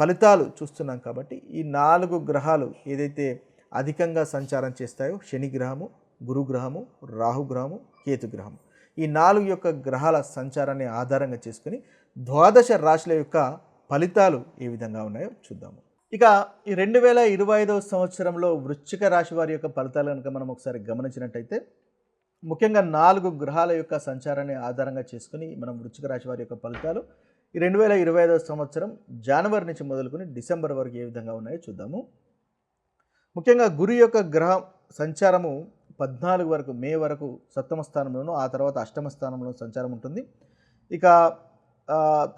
ఫలితాలు చూస్తున్నాం కాబట్టి ఈ నాలుగు గ్రహాలు ఏదైతే అధికంగా సంచారం చేస్తాయో శని గ్రహము గురుగ్రహము రాహుగ్రహము కేతుగ్రహము ఈ నాలుగు యొక్క గ్రహాల సంచారాన్ని ఆధారంగా చేసుకుని ద్వాదశ రాశుల యొక్క ఫలితాలు ఏ విధంగా ఉన్నాయో చూద్దాము. ఇక ఈ రెండు వేల ఇరవై ఐదవ సంవత్సరంలో వృశ్చిక రాశి వారి యొక్క ఫలితాలు కనుక మనం ఒకసారి గమనించినట్టయితే ముఖ్యంగా నాలుగు గ్రహాల యొక్క సంచారాన్ని ఆధారంగా చేసుకుని మనం వృశ్చిక రాశి వారి యొక్క ఫలితాలు ఈ రెండు వేల ఇరవై ఐదవ సంవత్సరం జనవరి నుంచి మొదలుకొని డిసెంబర్ వరకు ఏ విధంగా ఉన్నాయో చూద్దాము. ముఖ్యంగా గురు యొక్క గ్రహ సంచారము పద్నాలుగు వరకు మే వరకు సప్తమ స్థానంలోను ఆ తర్వాత అష్టమ స్థానంలో సంచారం ఉంటుంది. ఇక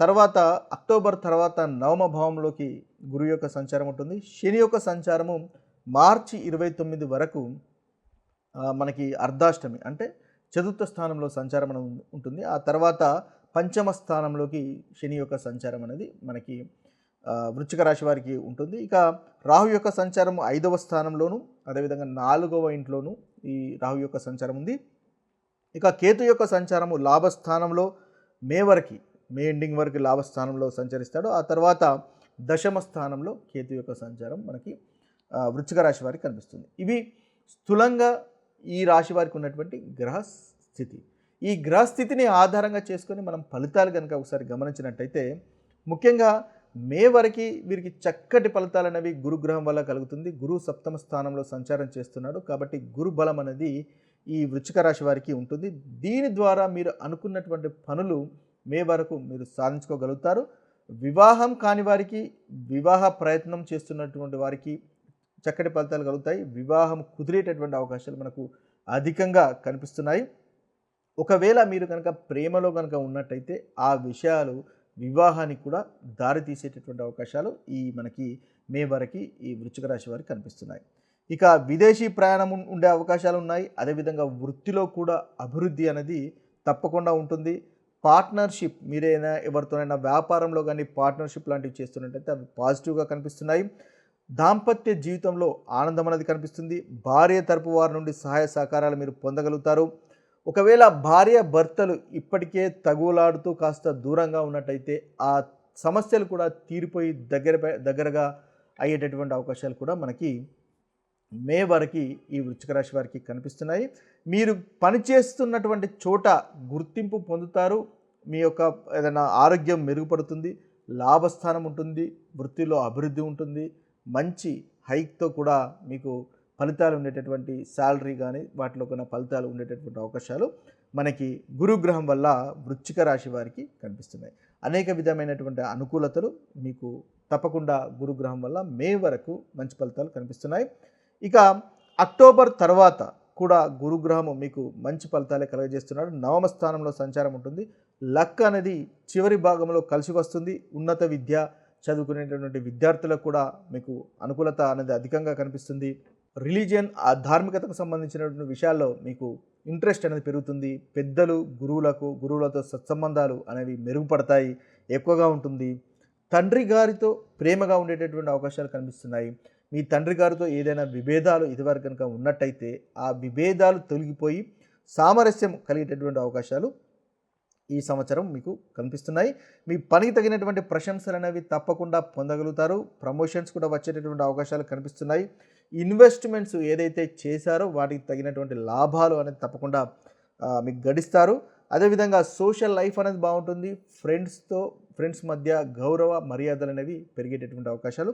తర్వాత అక్టోబర్ తర్వాత నవమ భావంలోకి గురు యొక్క సంచారం ఉంటుంది. శని యొక్క సంచారము మార్చి ఇరవై తొమ్మిది వరకు మనకి అర్ధాష్టమి అంటే చతుర్థ స్థానంలో సంచారం అనేది ఉంటుంది. ఆ తర్వాత పంచమ స్థానంలోకి శని యొక్క సంచారం అనేది మనకి వృచ్చిక రాశి వారికి ఉంటుంది. ఇక రాహు యొక్క సంచారం ఐదవ స్థానంలోను అదేవిధంగా నాలుగవ ఇంట్లోనూ ఈ రాహు యొక్క సంచారం ఉంది. ఇక కేతు యొక్క సంచారము లాభస్థానంలో మే వరకు మే ఎండింగ్ వరకు లాభస్థానంలో సంచరిస్తాడు. ఆ తర్వాత దశమ స్థానంలో కేతు యొక్క సంచారం మనకి వృచ్చిక రాశి వారికి కనిపిస్తుంది. ఇవి స్థూలంగా ఈ రాశి వారికి ఉన్నటువంటి గ్రహ స్థితి. ఈ గ్రహస్థితిని ఆధారంగా చేసుకొని మనం ఫలితాలు కనుక ఒకసారి గమనించినట్టయితే ముఖ్యంగా మే వరకు వీరికి చక్కటి ఫలితాలు అనేవి గురుగ్రహం వల్ల కలుగుతుంది. గురు సప్తమ స్థానంలో సంచారం చేస్తున్నాడు. కాబట్టి గురు బలం అనేది ఈ వృచ్చిక రాశి వారికి ఉంటుంది. దీని ద్వారా మీరు అనుకున్నటువంటి పనులు మే వరకు మీరు సాధించుకోగలుగుతారు. వివాహం కాని వారికి వివాహ ప్రయత్నం చేస్తున్నటువంటి వారికి చక్కటి ఫలితాలు కలుగుతాయి. వివాహం కుదిరేటటువంటి అవకాశాలు మనకు అధికంగా కనిపిస్తున్నాయి. ఒకవేళ మీరు కనుక ప్రేమలో కనుక ఉన్నట్టయితే ఆ విషయాలు వివాహానికి కూడా దారి తీసేటటువంటి అవకాశాలు ఈ మనకి మే వరకు ఈ వృశ్చిక రాశి వారికి కనిపిస్తున్నాయి. ఇక విదేశీ ప్రయాణం ఉండే అవకాశాలు ఉన్నాయి. అదేవిధంగా వృత్తిలో కూడా అభివృద్ధి అనేది తప్పకుండా ఉంటుంది. పార్ట్నర్షిప్ మీరైనా ఎవరితోనైనా వ్యాపారంలో కానీ పార్ట్నర్షిప్ లాంటివి చేస్తున్నట్టయితే అవి పాజిటివ్గా కనిపిస్తున్నాయి. దాంపత్య జీవితంలో ఆనందం అనేది కనిపిస్తుంది. భార్య తరపు వారి నుండి సహాయ సహకారాలు మీరు పొందగలుగుతారు. ఒకవేళ భార్య భర్తలు ఇప్పటికే తగులాడుతూ కాస్త దూరంగా ఉన్నట్టయితే ఆ సమస్యలు కూడా తీరిపోయి దగ్గర దగ్గరగా అయ్యేటటువంటి అవకాశాలు కూడా మనకి మే వరకు ఈ వృశ్చిక రాశి వారికి కనిపిస్తున్నాయి. మీరు పనిచేస్తున్నటువంటి చోట గుర్తింపు పొందుతారు. మీ యొక్క ఏదైనా ఆరోగ్యం మెరుగుపడుతుంది. లాభస్థానం ఉంటుంది. వృత్తిలో అభివృద్ధి ఉంటుంది. మంచి హైక్తో కూడా మీకు ఫలితాలు ఉండేటటువంటి శాలరీ కానీ వాటిలో కొన్ని ఫలితాలు ఉండేటటువంటి అవకాశాలు మనకి గురుగ్రహం వల్ల వృశ్చిక రాశి వారికి కనిపిస్తున్నాయి. అనేక విధమైనటువంటి అనుకూలతలు మీకు తప్పకుండా గురుగ్రహం వల్ల మే వరకు మంచి ఫలితాలు కనిపిస్తున్నాయి. ఇక అక్టోబర్ తర్వాత కూడా గురుగ్రహము మీకు మంచి ఫలితాలే కలగజేస్తున్నాడు నవమ స్థానంలో సంచారం ఉంటుంది. లక్ అనేది చివరి భాగంలో కలిసి వస్తుంది. ఉన్నత విద్య చదువుకునేటటువంటి విద్యార్థులకు కూడా మీకు అనుకూలత అనేది అధికంగా కనిపిస్తుంది. రిలీజియన్ ఆ ధార్మికతకు సంబంధించినటువంటి విషయాల్లో మీకు ఇంట్రెస్ట్ అనేది పెరుగుతుంది. పెద్దలు గురువులకు గురువులతో సత్సంబంధాలు అనేవి మెరుగుపడతాయి ఎక్కువగా ఉంటుంది. తండ్రి గారితో ప్రేమగా ఉండేటటువంటి అవకాశాలు కనిపిస్తున్నాయి. మీ తండ్రి గారితో ఏదైనా విభేదాలు ఇదివరకు కనుక ఉన్నట్టయితే ఆ విభేదాలు తొలగిపోయి సామరస్యం కలిగేటటువంటి అవకాశాలు ఈ సంవత్సరం మీకు కనిపిస్తున్నాయి. మీ పనికి తగినటువంటి ప్రశంసలు అనేవి తప్పకుండా పొందగలుగుతారు. ప్రమోషన్స్ కూడా వచ్చేటటువంటి అవకాశాలు కనిపిస్తున్నాయి. ఇన్వెస్ట్మెంట్స్ ఏదైతే చేశారో వాటికి తగినటువంటి లాభాలు అనేది తప్పకుండా మీకు గడిస్తారు. అదేవిధంగా సోషల్ లైఫ్ అనేది బాగుంటుంది. ఫ్రెండ్స్తో ఫ్రెండ్స్ మధ్య గౌరవ మర్యాదలు అనేవి పెరిగేటటువంటి అవకాశాలు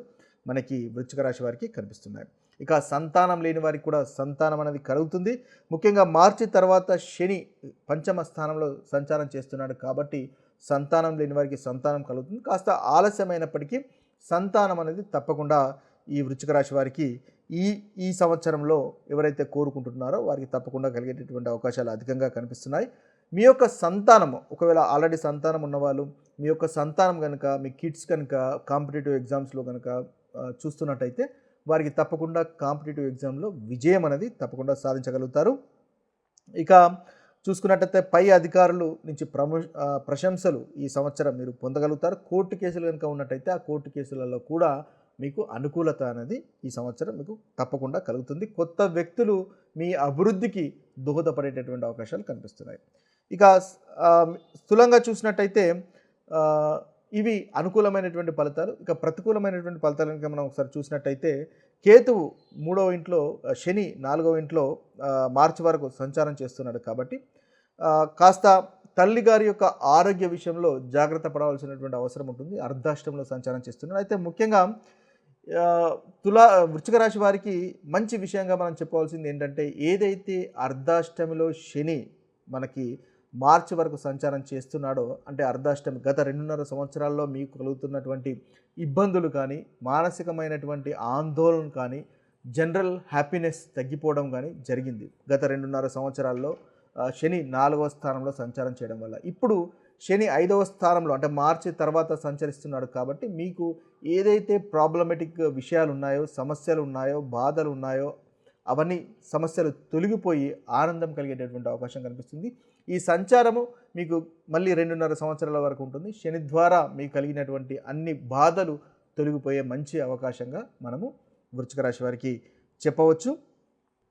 మనకి వృచ్చిక రాశి వారికి కనిపిస్తున్నాయి. ఇక సంతానం లేని వారికి కూడా సంతానం అనేది కలుగుతుంది. ముఖ్యంగా మార్చి తర్వాత శని పంచమ స్థానంలో సంచారం చేస్తున్నాడు కాబట్టి సంతానం లేని వారికి సంతానం కలుగుతుంది. కాస్త ఆలస్యమైనప్పటికీ సంతానం అనేది తప్పకుండా ఈ వృచ్చిక రాశి వారికి ఈ ఈ సంవత్సరంలో ఎవరైతే కోరుకుంటున్నారో వారికి తప్పకుండా కలిగేటటువంటి అవకాశాలు అధికంగా కనిపిస్తున్నాయి. మీ యొక్క సంతానం ఒకవేళ ఆల్రెడీ సంతానం ఉన్నవాళ్ళు మీ యొక్క సంతానం కనుక మీ కిడ్స్ కనుక కాంపిటేటివ్ ఎగ్జామ్స్లో కనుక చూస్తున్నట్టయితే వారికి తప్పకుండా కాంపిటేటివ్ ఎగ్జామ్లో విజయం అనేది తప్పకుండా సాధించగలుగుతారు. ఇక చూసుకున్నట్టయితే పై అధికారులు నుంచి ప్రమో ప్రశంసలు ఈ సంవత్సరం మీరు పొందగలుగుతారు. కోర్టు కేసులు కనుక ఉన్నట్టయితే ఆ కోర్టు కేసులలో కూడా మీకు అనుకూలత అనేది ఈ సంవత్సరం మీకు తప్పకుండా కలుగుతుంది. కొత్త వ్యక్తులు మీ అభివృద్ధికి దోహదపడేటటువంటి అవకాశాలు కనిపిస్తున్నాయి. ఇక స్థూలంగా చూసినట్టయితే ఇవి అనుకూలమైనటువంటి ఫలితాలు. ఇక ప్రతికూలమైనటువంటి ఫలితాలు కనుక మనం ఒకసారి చూసినట్టయితే కేతువు మూడవ ఇంట్లో శని నాలుగవ ఇంట్లో మార్చి వరకు సంచారం చేస్తున్నాడు కాబట్టి కాస్త తల్లి గారి యొక్క ఆరోగ్య విషయంలో జాగ్రత్త పడవలసినటువంటి అవసరం ఉంటుంది. అర్ధాష్టంలో సంచారం చేస్తున్నాడు. అయితే ముఖ్యంగా తులా వృచ్చిక రాశి వారికి మంచి విషయంగా మనం చెప్పవలసింది ఏంటంటే ఏదైతే అర్ధాష్టమిలో శని మనకి మార్చి వరకు సంచారం చేస్తున్నాడో అంటే అర్ధాష్టమి గత రెండున్నర సంవత్సరాల్లో మీకు కలుగుతున్నటువంటి ఇబ్బందులు కానీ మానసికమైనటువంటి ఆందోళన కానీ జనరల్ హ్యాపీనెస్ తగ్గిపోవడం కానీ జరిగింది. గత రెండున్నర సంవత్సరాల్లో శని నాలుగవ స్థానంలో సంచారం చేయడం వల్ల. ఇప్పుడు శని ఐదవ స్థానంలో అంటే మార్చి తర్వాత సంచరిస్తున్నాడు కాబట్టి మీకు ఏదైతే ప్రాబ్లమెటిక్ విషయాలు ఉన్నాయో సమస్యలు ఉన్నాయో బాధలు ఉన్నాయో అవన్నీ సమస్యలు తొలగిపోయి ఆనందం కలిగేటటువంటి అవకాశం కనిపిస్తుంది. ఈ సంచారము మీకు మళ్ళీ రెండున్నర సంవత్సరాల వరకు ఉంటుంది. శని ద్వారా మీకు కలిగినటువంటి అన్ని బాధలు తొలగిపోయే మంచి అవకాశంగా మనము వృచ్చిక రాశి వారికి చెప్పవచ్చు.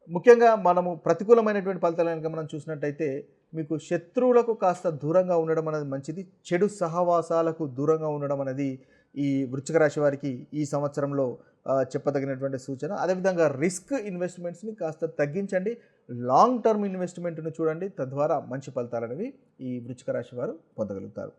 ముఖ్యంగా మనము ప్రతికూలమైనటువంటి ఫలితాలు కనుక మనం చూసినట్టయితే మీకు శత్రువులకు కాస్త దూరంగా ఉండడం అనేది మంచిది. చెడు సహవాసాలకు దూరంగా ఉండడం అనేది ఈ వృచ్చిక రాశి వారికి ఈ సంవత్సరంలో చెప్పదగినటువంటి సూచన. అదేవిధంగా రిస్క్ ఇన్వెస్ట్మెంట్స్ని కాస్త తగ్గించండి. లాంగ్ టర్మ్ ఇన్వెస్ట్మెంట్ను చూడండి. తద్వారా మంచి ఫలితాలు అనేవి ఈ వృచ్చిక రాశి వారు పొందగలుగుతారు.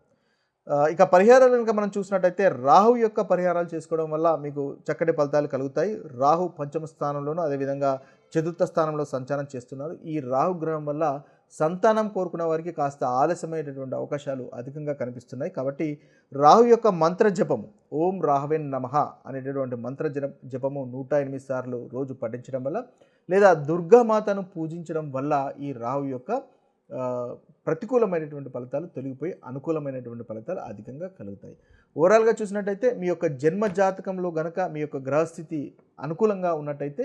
ఇక పరిహారాలు కనుక మనం చూసినట్టయితే రాహు యొక్క పరిహారాలు చేసుకోవడం వల్ల మీకు చక్కటి ఫలితాలు కలుగుతాయి. రాహు పంచమ స్థానంలోనూ అదేవిధంగా చతుర్థ స్థానంలో సంచారం చేస్తున్నారు. ఈ రాహు గ్రహం వల్ల సంతానం కోరుకున్న వారికి కాస్త ఆలస్యమైనటువంటి అవకాశాలు అధికంగా కనిపిస్తున్నాయి. కాబట్టి రాహు యొక్క మంత్ర జపము ఓం రాహవేన్ నమః అనేటటువంటి మంత్ర జపము నూట ఎనిమిది సార్లు రోజు పఠించడం వల్ల లేదా దుర్గామాతను పూజించడం వల్ల ఈ రాహు యొక్క ప్రతికూలమైనటువంటి ఫలితాలు తొలగిపోయి అనుకూలమైనటువంటి ఫలితాలు అధికంగా కలుగుతాయి. ఓవరాల్గా చూసినట్టయితే మీ యొక్క జన్మ జాతకంలో గనక మీ యొక్క గ్రహస్థితి అనుకూలంగా ఉన్నట్టయితే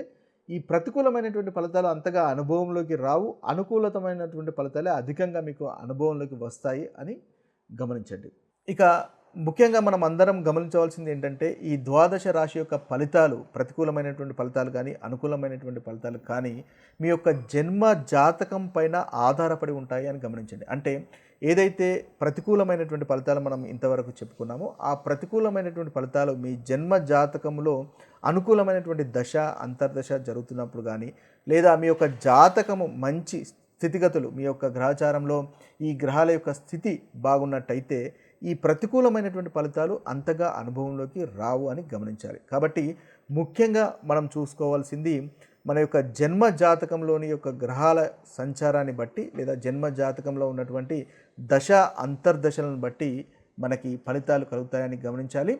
ఈ ప్రతికూలమైనటువంటి ఫలితాలు అంతగా అనుభవంలోకి రావు. అనుకూలతమైనటువంటి ఫలితాలే అధికంగా మీకు అనుభవంలోకి వస్తాయి అని గమనించండి. ఇక ముఖ్యంగా మనం అందరం గమనించవలసింది ఏంటంటే ఈ ద్వాదశ రాశి యొక్క ఫలితాలు ప్రతికూలమైనటువంటి ఫలితాలు కానీ అనుకూలమైనటువంటి ఫలితాలు కానీ మీ యొక్క జన్మ జాతకం పైన ఆధారపడి ఉంటాయి అని గమనించండి. అంటే ఏదైతే ప్రతికూలమైనటువంటి ఫలితాలు మనం ఇంతవరకు చెప్పుకున్నామో ఆ ప్రతికూలమైనటువంటి ఫలితాలు మీ జన్మ జాతకంలో అనుకూలమైనటువంటి దశ అంతర్దశ జరుగుతున్నప్పుడు కానీ లేదా మీ యొక్క జాతకము మంచి స్థితిగతులు మీ యొక్క గ్రహచారంలో ఈ గ్రహాల యొక్క స్థితి బాగున్నట్టయితే ఈ ప్రతికూలమైనటువంటి ఫలితాలు అంతగా అనుభవంలోకి రావు అని గమనించాలి. కాబట్టి ముఖ్యంగా మనం చూసుకోవాల్సింది మన యొక్క జన్మ జాతకంలోని యొక్క గ్రహాల సంచారాన్ని బట్టి లేదా జన్మ జాతకంలో ఉన్నటువంటి దశ అంతర్దశలను బట్టి మనకి ఫలితాలు కలుగుతాయని గమనించాలి.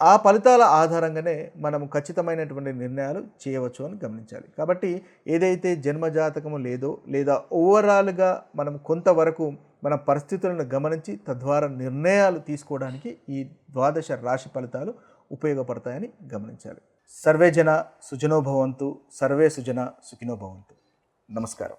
ఆ ఫలితాల ఆధారంగానే మనం ఖచ్చితమైనటువంటి నిర్ణయాలు చేయవచ్చు అని గమనించాలి. కాబట్టి ఏదైతే జన్మ జాతకము లేదో లేదా ఓవరాల్గా మనం కొంతవరకు మన పరిస్థితులను గమనించి తద్వారా నిర్ణయాలు తీసుకోవడానికి ఈ ద్వాదశ రాశి ఫలితాలు ఉపయోగపడతాయని గమనించాలి. సర్వే జన సుజనోభవంతు సర్వే సుజన సుఖినోభవంతు నమస్కారం.